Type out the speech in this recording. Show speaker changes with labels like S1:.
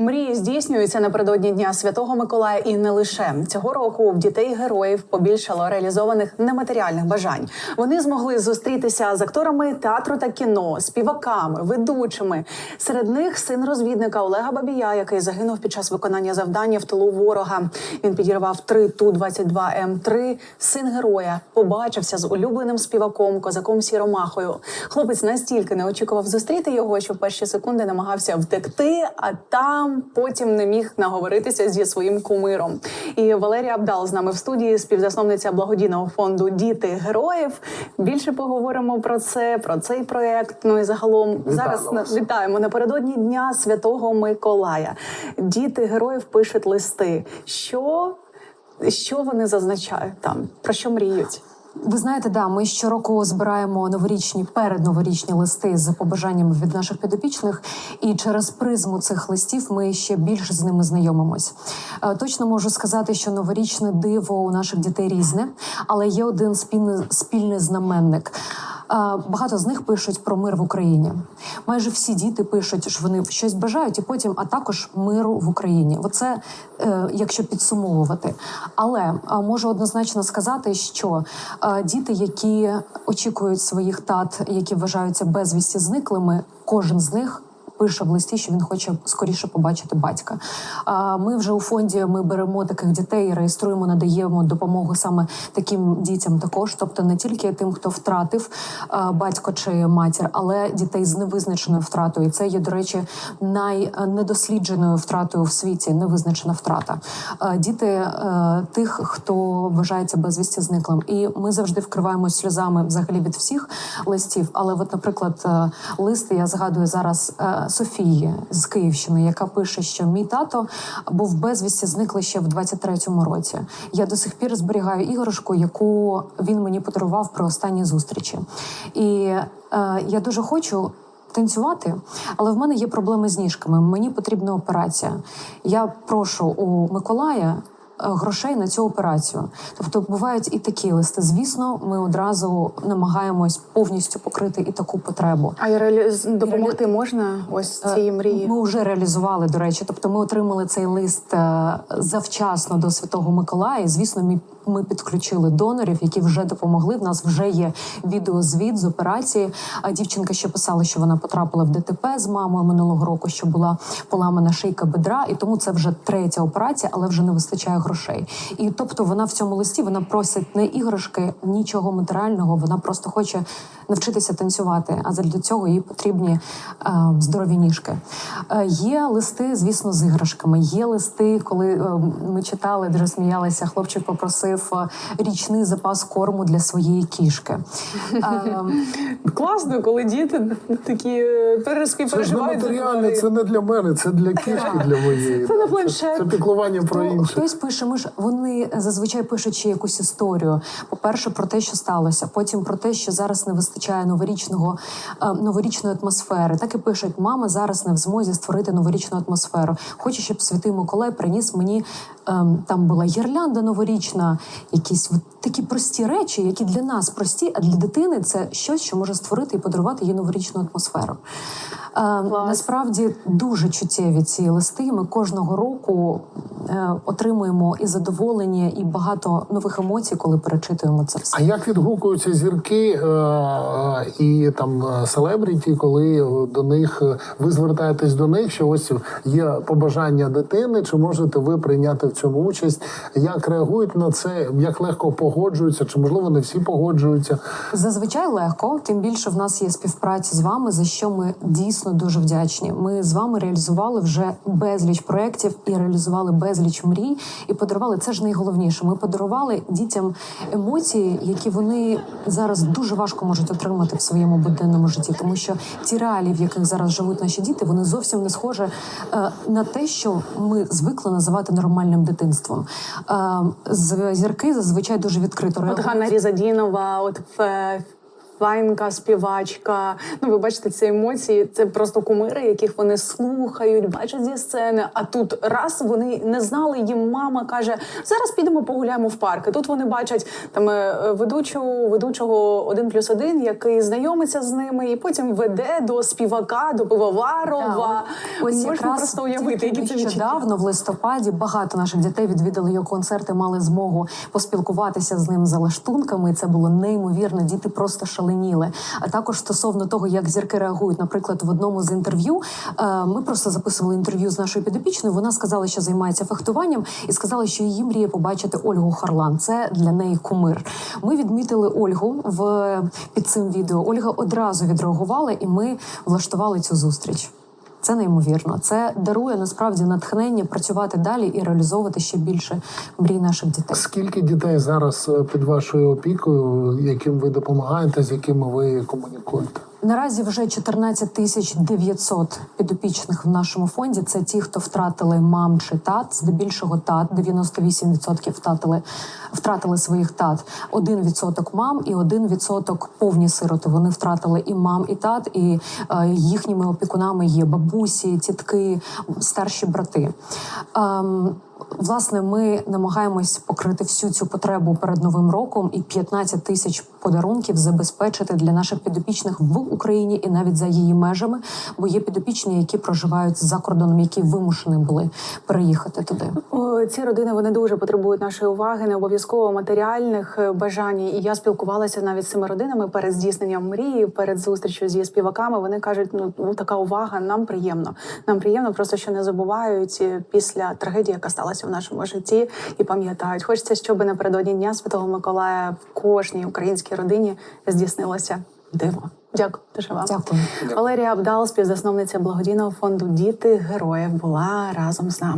S1: Мрії здійснюються напередодні Дня Святого Миколая і не лише цього року в дітей героїв побільшало реалізованих нематеріальних бажань. Вони змогли зустрітися з акторами театру та кіно, співаками, ведучими. Серед них син розвідника Олега Бабія, який загинув під час виконання завдання в тилу ворога. Він підірвав три ту 22 м 3 Син героя побачився з улюбленим співаком козаком Сіромахою. Хлопець настільки не очікував зустріти його, що в перші секунди намагався втекти, а там потім не міг наговоритися зі своїм кумиром. І Валерія Абдал з нами в студії, співзасновниця благодійного фонду Діти героїв. Більше поговоримо про це, про цей проект. Ну і загалом зараз на- вітаємо напередодні Дня Святого Миколая. Діти героїв пишуть листи. Що, що вони зазначають там? Про що мріють?
S2: Ви знаєте, да, ми щороку збираємо новорічні передноворічні листи з побажаннями від наших підопічних, і через призму цих листів ми ще більше з ними знайомимось. Е, Точно можу сказати, що новорічне диво у наших дітей різне, але є один спільний спільний знаменник. Багато з них пишуть про мир в Україні. Майже всі діти пишуть, що вони щось бажають, і потім, а також миру в Україні. Оце е, якщо підсумовувати. Але можу однозначно сказати, що діти, які очікують своїх тат, які вважаються безвісті зниклими, кожен з них. Пише в листі, що він хоче скоріше побачити батька. А ми вже у фонді ми беремо таких дітей, реєструємо, надаємо допомогу саме таким дітям, також, тобто не тільки тим, хто втратив батько чи матір, але дітей з невизначеною втратою. І це є, до речі, найнедослідженою втратою в світі невизначена втрата. Діти е, тих, хто вважається безвісті зниклим, і ми завжди вкриваємось сльозами взагалі від всіх листів. Але, от, наприклад, е, лист я згадую зараз е, Софії з Київщини, яка пише, що мій тато був безвісті зниклий ще в 23-му році. Я до сих пір зберігаю іграшку, яку він мені подарував при останній зустрічі. І е, я дуже хочу. Танцювати, але в мене є проблеми з ніжками. Мені потрібна операція. Я прошу у Миколая грошей на цю операцію. Тобто бувають і такі листи. Звісно, ми одразу намагаємось повністю покрити і таку потребу.
S1: А реалі... допомогти можна ось цій мрії?
S2: Ми вже реалізували, до речі. Тобто, ми отримали цей лист е, завчасно до Святого Миколая. Звісно, ми, ми підключили донорів, які вже допомогли. В нас вже є відеозвіт з операції. А дівчинка ще писала, що вона потрапила в ДТП з мамою минулого року, що була поламана шийка бедра, і тому це вже третя операція, але вже не вистачає грошей. І тобто, вона в цьому листі вона просить не іграшки, нічого матеріального. Вона просто хоче навчитися танцювати. А для цього їй потрібні е, здорові ніжки. Е, є листи, звісно, з іграшками. Є листи, коли е, ми читали, дуже сміялися. Хлопчик попросив е, річний запас корму для своєї кішки. Е,
S1: Класно, коли діти такі е,
S3: Це ж не матеріальне, це не для мене, це для кішки, для моєї.
S1: Це на планшет.
S3: Це, це піклування про інших.
S2: Хтось пише, ми ж вони зазвичай пишуть ще якусь історію. По-перше, про те, що сталося, потім про те, що зараз не вистачає новорічного е, новорічної атмосфери. Так і пишуть: мама зараз не в змозі створити новорічну атмосферу. Хочу, щоб святий Миколай приніс мені там була гірлянда новорічна, якісь от такі прості речі, які для нас прості, а для дитини це щось, що може створити і подарувати їй новорічну атмосферу. Е, насправді дуже чуттєві ці листи. Ми кожного року е, отримуємо і задоволення, і багато нових емоцій, коли перечитуємо це все.
S3: А як відгукуються зірки е, е, і там селебріті, коли до них ви звертаєтесь до них, що ось є побажання дитини, чи можете ви прийняти в цьому участь? Як реагують на це? Як легко погоджуються? Чи можливо не всі погоджуються?
S2: Зазвичай легко, тим більше в нас є співпраця з вами, за що ми дійсно дуже вдячні. Ми з вами реалізували вже безліч проєктів і реалізували безліч мрій, і подарували це ж найголовніше. Ми подарували дітям емоції, які вони зараз дуже важко можуть отримати в своєму буденному житті, тому що ті реалії, в яких зараз живуть наші діти, вони зовсім не схожі е, на те, що ми звикли називати нормальним дитинством. Е, зірки зазвичай дуже відкрито
S1: От. Ганна Різадінова, от в, співачка. Ну, ви бачите ці емоції. Це просто кумири, яких вони слухають, бачать зі сцени. А тут раз вони не знали, їм мама каже: зараз підемо погуляємо в парк. І тут вони бачать там е, ведучу ведучого один плюс один, який знайомиться з ними, і потім веде до співака, до пивоварова.
S2: Ось
S1: Можна
S2: якраз
S1: просто уявити, які це
S2: нещодавно в листопаді багато наших дітей відвідали його концерти, мали змогу поспілкуватися з ним за лаштунками. Це було неймовірно. Діти просто шаленіли. А також стосовно того, як зірки реагують, наприклад, в одному з інтерв'ю е, ми просто записували інтерв'ю з нашою підопічною. Вона сказала, що займається фехтуванням, і сказала, що її мріє побачити Ольгу Харлан. Це для неї кумир. Ми відмітили Ольгу в під цим відео. Ольга одразу відреагувала, і ми влаштували цю зустріч. Це неймовірно. Це дарує насправді натхнення працювати далі і реалізовувати ще більше мрій наших дітей.
S3: Скільки дітей зараз е, під вашою опікою, яким ви допомагаєте, з якими ви комунікуєте?
S2: Наразі вже 14 тисяч 900 підопічних в нашому фонді. Це ті, хто втратили мам чи тат, здебільшого тат. 98% втратили, втратили своїх тат. 1% мам і 1% повні сироти. Вони втратили і мам, і тат, і е, їхніми опікунами є бабусі, тітки, старші брати. Ем, Власне, ми намагаємось покрити всю цю потребу перед новим роком і 15 тисяч подарунків забезпечити для наших підопічних в Україні і навіть за її межами, бо є підопічні, які проживають за кордоном, які вимушені були переїхати туди.
S1: Ці родини вони дуже потребують нашої уваги, не обов'язково матеріальних е, бажань. І я спілкувалася навіть з цими родинами перед здійсненням мрії, перед зустрічю зі співаками. Вони кажуть, ну ну, така увага нам приємно. Нам приємно, просто що не забувають е, після трагедії, яка сталася в нашому житті, і пам'ятають. Хочеться, щоб напередодні дня Святого Миколая в кожній українській родині здійснилося диво. Дякую дуже вам.
S2: Дякую.
S1: Валерія Абдал, співзасновниця благодійного фонду Діти героїв, була разом з нами.